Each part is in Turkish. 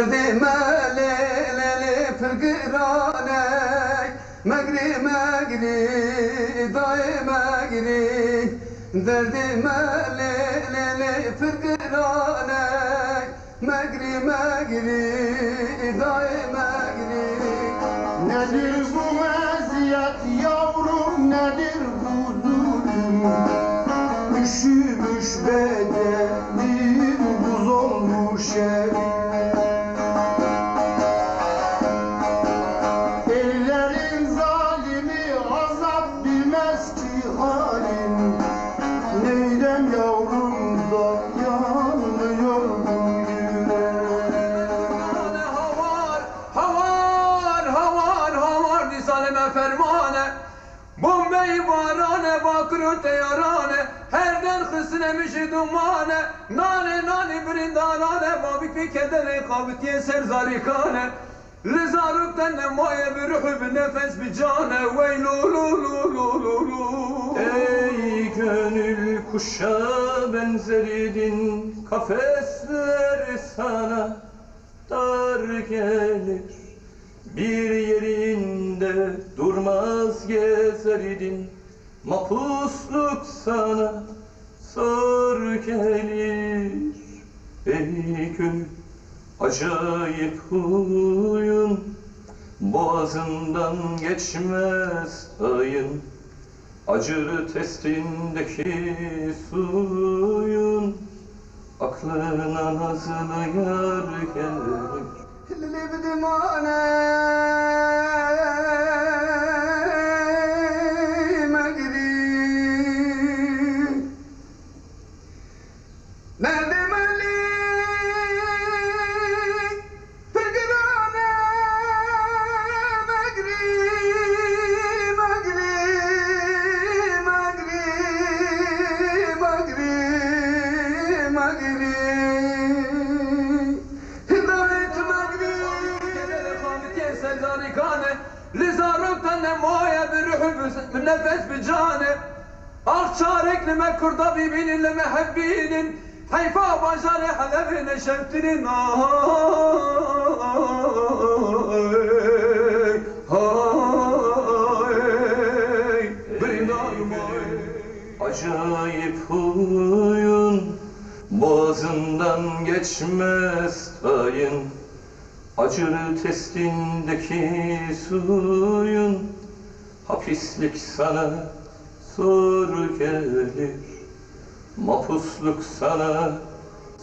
Derdime leleli pırgıranek Megri megri dayı megri Derdime leleli pırgıranek Megri megri dayı megri Nedir bu eziyet yavrum nedir bu zulüm Üşümüş bedenim buz olmuş evim fermane Bombay varane, bakır teyarane Herden hısnemişi dumane Nane nane brindanane Babik bir kedere kavitiye serzarikane Lizarukten ne maye bir ruhu bir nefes bir cane. Vey lu lu lu lu lu lu. Ey gönül kuşa benzeridin Kafesler sana dar gelir. Bir yerinde durmaz gezerdin Mapusluk sana zor gelir Ey acayip huyun Boğazından geçmez ayın. Acır testindeki suyun Aklına nazlı yar gelir. Libdimane nefes bir cane Ah çarekli me kurda bibinin le mehebbinin Hayfa bacarı halevine şevtinin Ay Ay Brindarım ay Acayip huyun Boğazından geçmez ayın Acır testindeki suyun Hapislik sana zor gelir Mapusluk sana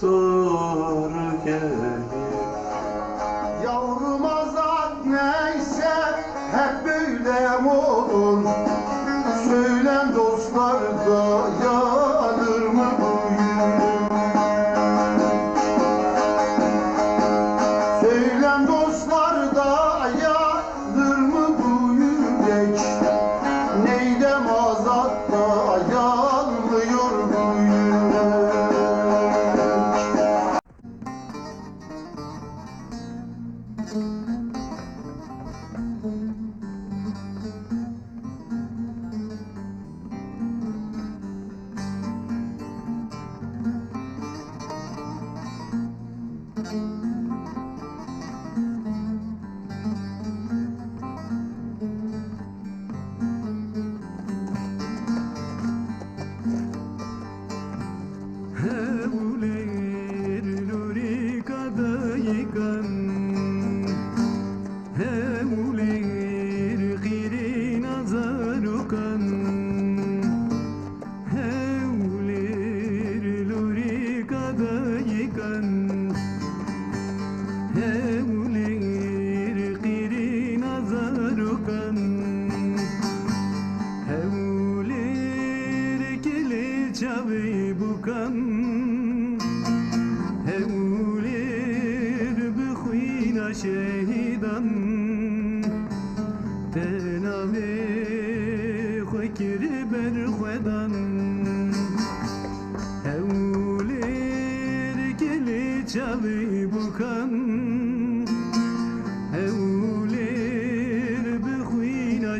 zor gelir Yavrum azat neyse hep böyle olur? Söylen dostlar da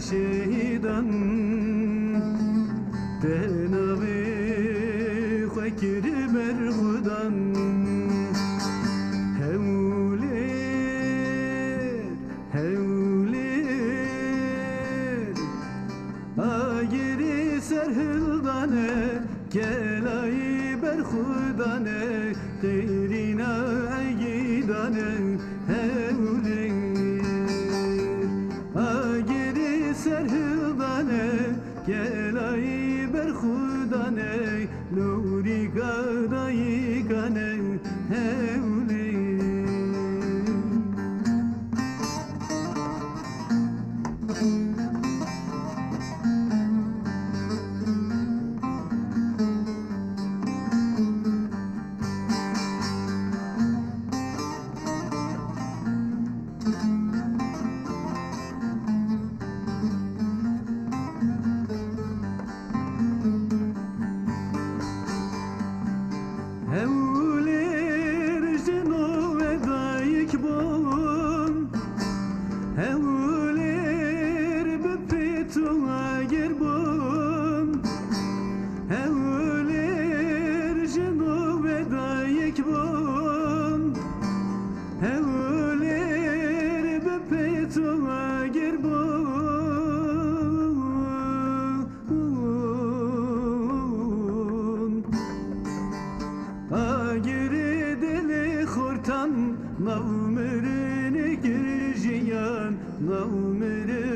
şehidan Tena gireceğim, na umrene gireceğim, na umrene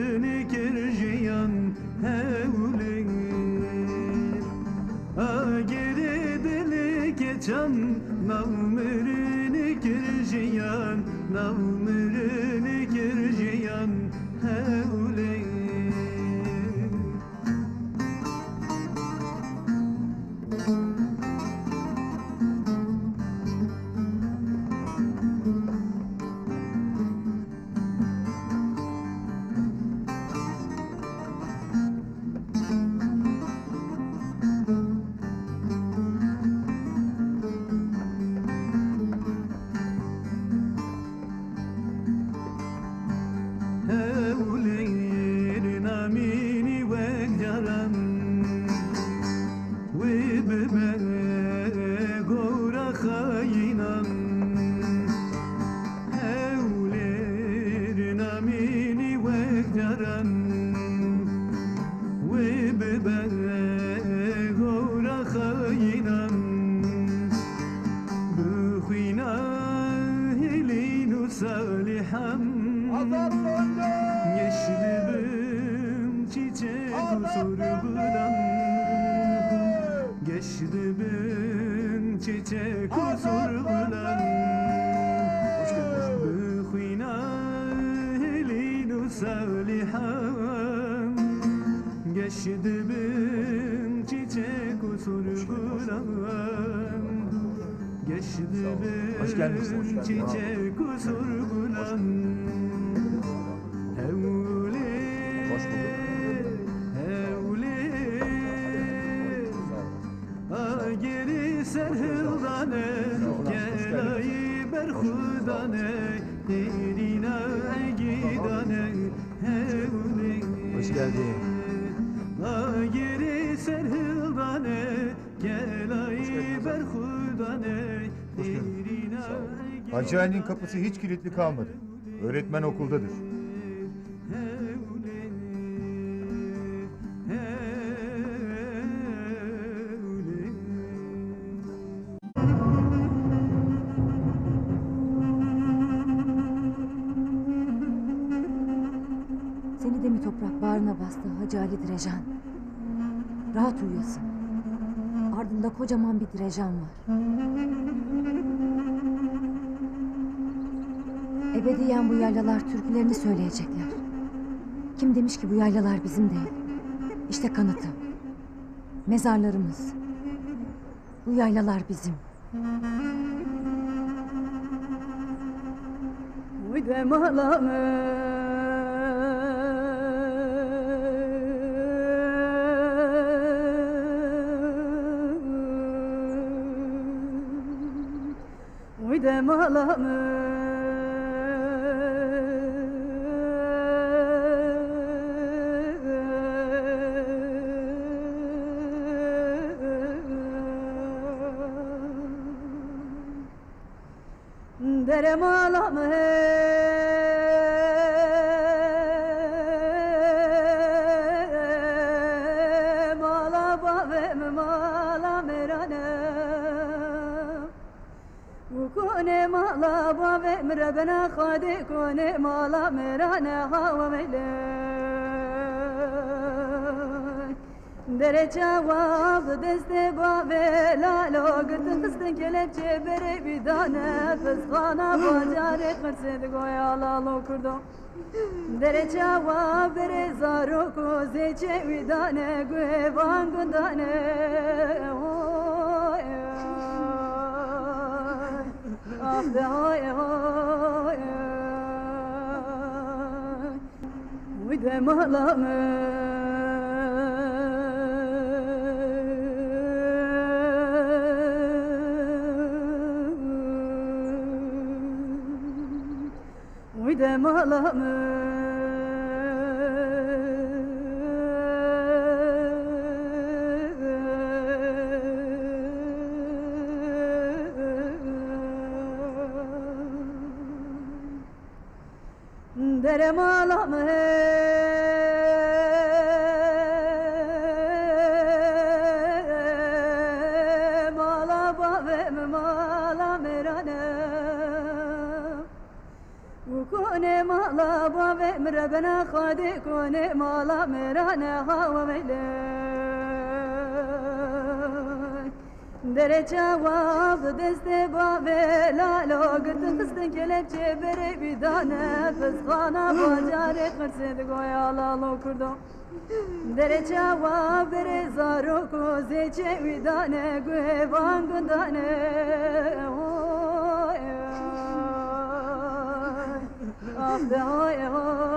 sevlihem Geçti bin çiçek usul gülem Geçti bin çiçek usul gülem Evli. Evli. A serhildane Gelayi berhudane berhudane. Hacıhanenin kapısı hiç kilitli kalmadı. Öğretmen okuldadır. Seni de mi toprak bağrına bastı Hacı Ali Direjan? Rahat uyuyasın. Ardında kocaman bir direjan var. ebediyen bu yaylalar türkülerini söyleyecekler. Kim demiş ki bu yaylalar bizim değil? İşte kanıtı. Mezarlarımız. Bu yaylalar bizim. Uy demalanır. de malamı Bere cevabı bezde bave lalo Gırtın kıstın kelepçe bere bir tane. Fıskana bacare kırsedi goya lalo kurdum Dere çava bere zaro ko zeçe vidane Gühe van gundane Ah de hoy hoy Uy de malamın bir de malamı Derem alamı. رحم ربنا خادق ونعم لا مرانا هوا Derece vaz deste bave lalo gırtı kıstın kelepçe bere bir tane Fıskana bacarı kırsıdı goya lalo kurdum Derece va bere zaro ko zeçe vidane gühe van gündane Ah de oy oy.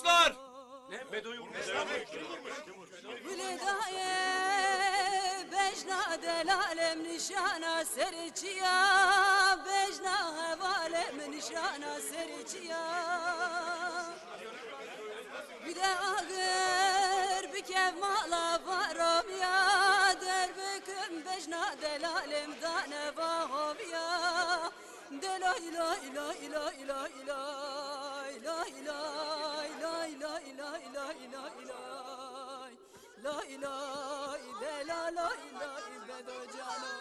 Kılıçlar! Ne? Bedoyu vurmuş. Güledaye bejna delalem nişana serçiya Bejna hevalem nişana serçiya Bir de ağır bir kev mala varom ya Derbüküm bejna delalem dane vahom ya Deloy loy loy loy loy loy La ilahe illallah la ilahe illallah Cano.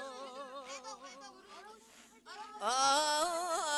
Aa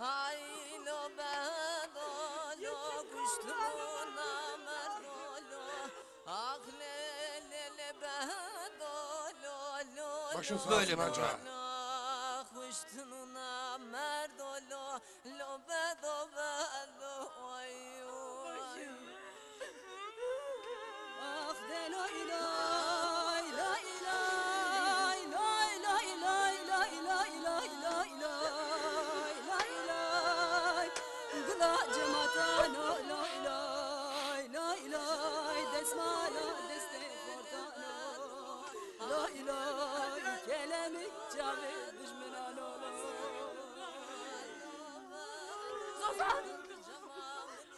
Haylo bedolo kuşluğuna merdolo Ah le le le bedolo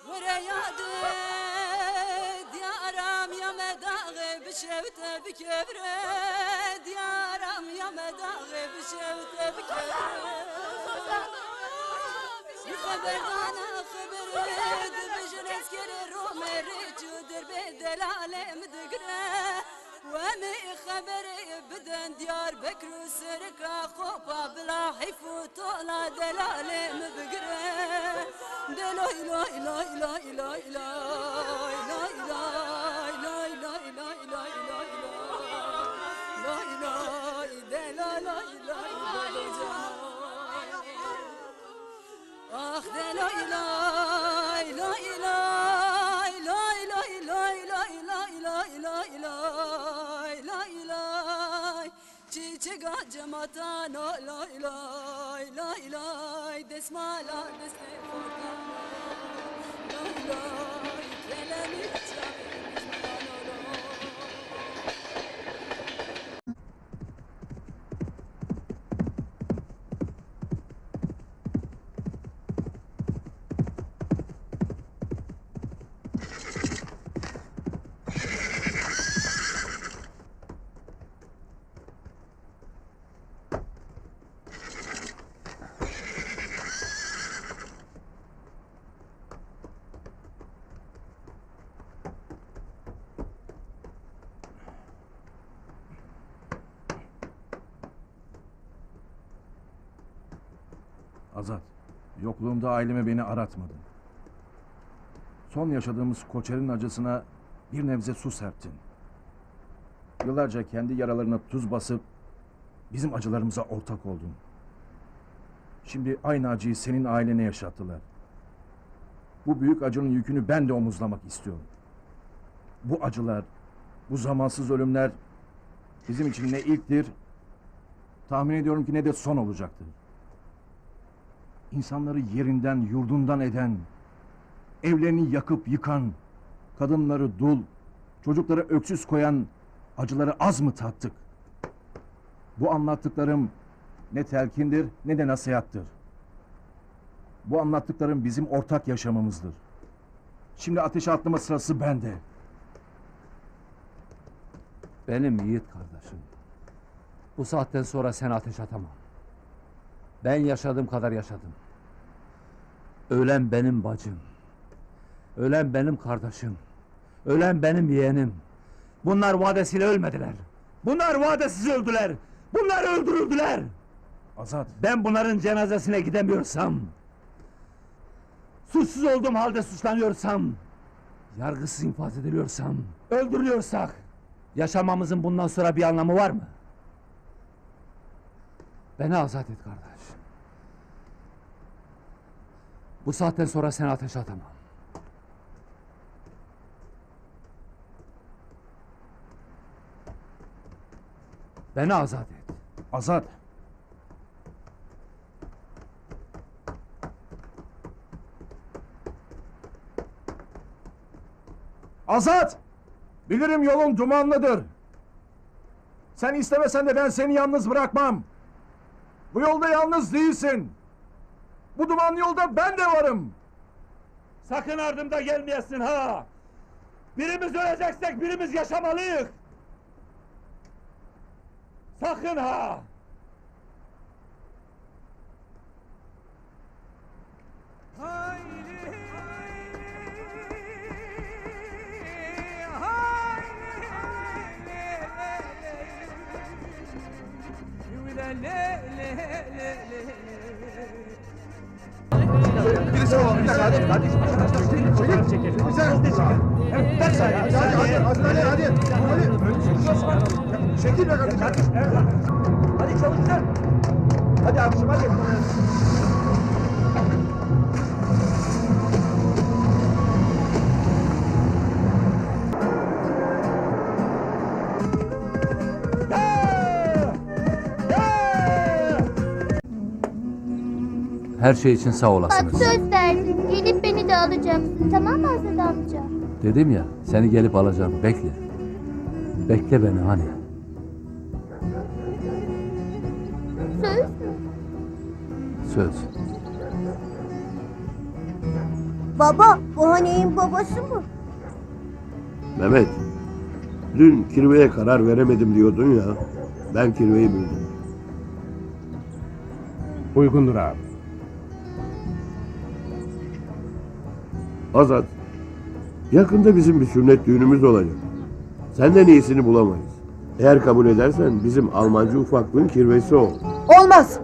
Buraya dön Diyaram ya medağı bir şevte bir kevre Diyaram ya medağı bir şevte bir kevre Bir haberdana haber edin Bir jeneskeri romeri Cudur be delalem digre ومي خبر بدن ديار بكر سركا خوبا بلا حيفو طولا دلال مبقرة. دلو إلا إلا إلا إلا إلا جمعتنا لا إله لا إله دسما لا دسما لا إله كلامك Azat, yokluğumda aileme beni aratmadın. Son yaşadığımız koçerin acısına bir nebze su serptin. Yıllarca kendi yaralarına tuz basıp bizim acılarımıza ortak oldun. Şimdi aynı acıyı senin ailene yaşattılar. Bu büyük acının yükünü ben de omuzlamak istiyorum. Bu acılar, bu zamansız ölümler bizim için ne ilktir, tahmin ediyorum ki ne de son olacaktır. İnsanları yerinden, yurdundan eden, evlerini yakıp yıkan, kadınları dul, çocukları öksüz koyan acıları az mı tattık? Bu anlattıklarım ne telkindir ne de nasihattır. Bu anlattıklarım bizim ortak yaşamımızdır. Şimdi ateşe atlama sırası bende. Benim yiğit kardeşim. Bu saatten sonra sen ateş atamam. Ben yaşadığım kadar yaşadım. Ölen benim bacım. Ölen benim kardeşim. Ölen benim yeğenim. Bunlar vadesiyle ölmediler. Bunlar vadesiz öldüler. Bunlar öldürüldüler. Azat, Ben bunların cenazesine gidemiyorsam, suçsuz olduğum halde suçlanıyorsam, yargısız infaz ediliyorsam, öldürülüyorsak, yaşamamızın bundan sonra bir anlamı var mı? Beni azat et kardeş. Bu saatten sonra sen ateş atamam. Beni azat et. Azat. Azat! Bilirim yolun dumanlıdır. Sen istemesen de ben seni yalnız bırakmam. Bu yolda yalnız değilsin. Bu dumanlı yolda ben de varım. Sakın ardımda gelmeyesin ha! Birimiz öleceksek birimiz yaşamalıyız! Sakın ha! Bir dakika hadi. Hadi. Çekelim. Güzel. Çekil. Be kardeşim. Hadi sen. Hadi abiciğim hadi. Her şey için sağ olasınız. söz alacaksın. Tamam mı Azat amca? Dedim ya seni gelip alacağım. Bekle. Bekle beni hani. Söz mü? Söz. Baba, bu Hani'nin babası mı? Mehmet, dün kirveye karar veremedim diyordun ya. Ben kirveyi buldum. Uygundur abi. Azat, yakında bizim bir sünnet düğünümüz olacak. Senden iyisini bulamayız. Eğer kabul edersen bizim Almancı ufaklığın kirvesi ol. Olmaz.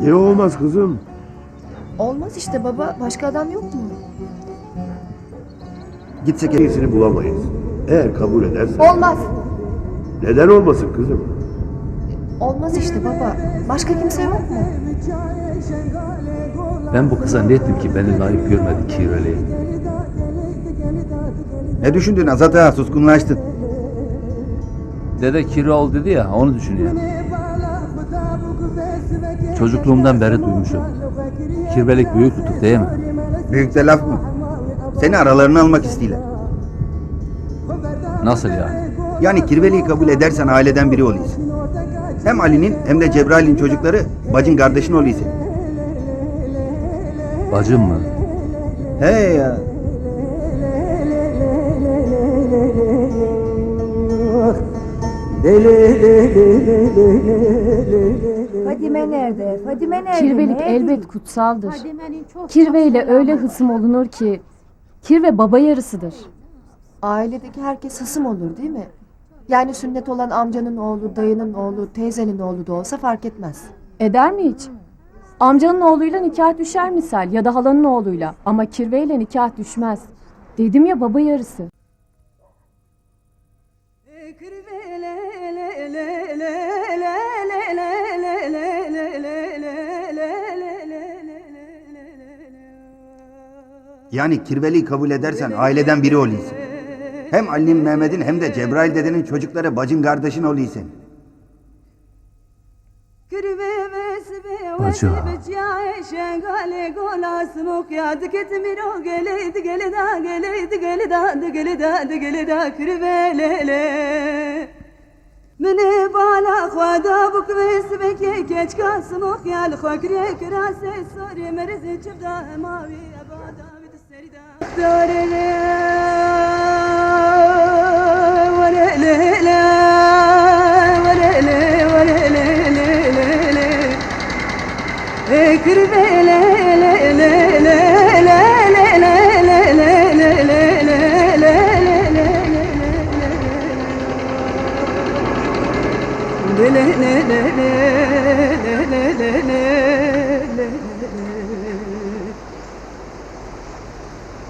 Niye olmaz kızım? Olmaz işte baba. Başka adam yok mu? Gitsek iyisini bulamayız. Eğer kabul edersen... Olmaz. Neden olmasın kızım? Olmaz işte baba. Başka kimse yok mu? Ben bu kıza ne ettim ki beni layık görmedi kirveliğe. Ne düşündün Azat ağa suskunlaştın. Dede kira ol dedi ya onu düşünüyorum. Çocukluğumdan beri duymuşum. Kirvelik büyük tutuk değil mi? Büyük de laf mı? Seni aralarına almak istiyorlar. Nasıl yani? Yani kirveliyi kabul edersen aileden biri oluyorsun. Hem Ali'nin hem de Cebrail'in çocukları bacın kardeşin oluyorsun. Bacım mı? He ya. Fadime nerede? Fadime nerede? Kirvelik Nerede? elbet kutsaldır. Kirve ile öyle hısım olunur ki kirve baba yarısıdır. Ailedeki herkes hısım olur değil mi? Yani sünnet olan amcanın oğlu, dayının oğlu, teyzenin oğlu da olsa fark etmez. Eder mi hiç? Amcanın oğluyla nikah düşer misal ya da halanın oğluyla ama kirveyle nikah düşmez. Dedim ya baba yarısı. Yani kirveliyi kabul edersen aileden biri oluyorsun. Hem Ali'nin Mehmet'in hem de Cebrail dedenin çocukları bacın kardeşin oluysun. Bacı. منی بالا خدا بکویس بکی کچ کاسم و خیال خاکری کراس سوری مرز چبدا ماوی عبادا بیت سری دا داره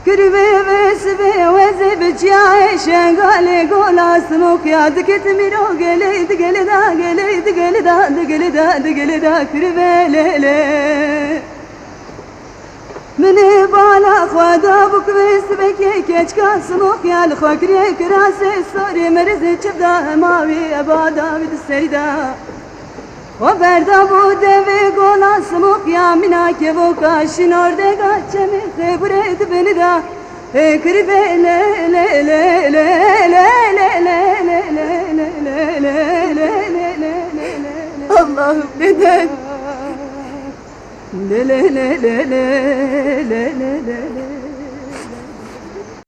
Gülüme تسبي وزبج يا شغالي قول اسمك يا دكت ميرو قلي دقلي دا قلي دقلي دا دقلي دا دقلي دا كربي مني بالا خدا بك بسبك كيتش كاسمك يا الخكري كراسي سوري مرزي تبدا ماوي ابادا بد السيده O berda bu deve gola smok ya mina ke voka şinorde gaçemi xebredi beni da Ekri be le le le le le le le le le le le le le le le Allah'ım neden? Le le le le le le le le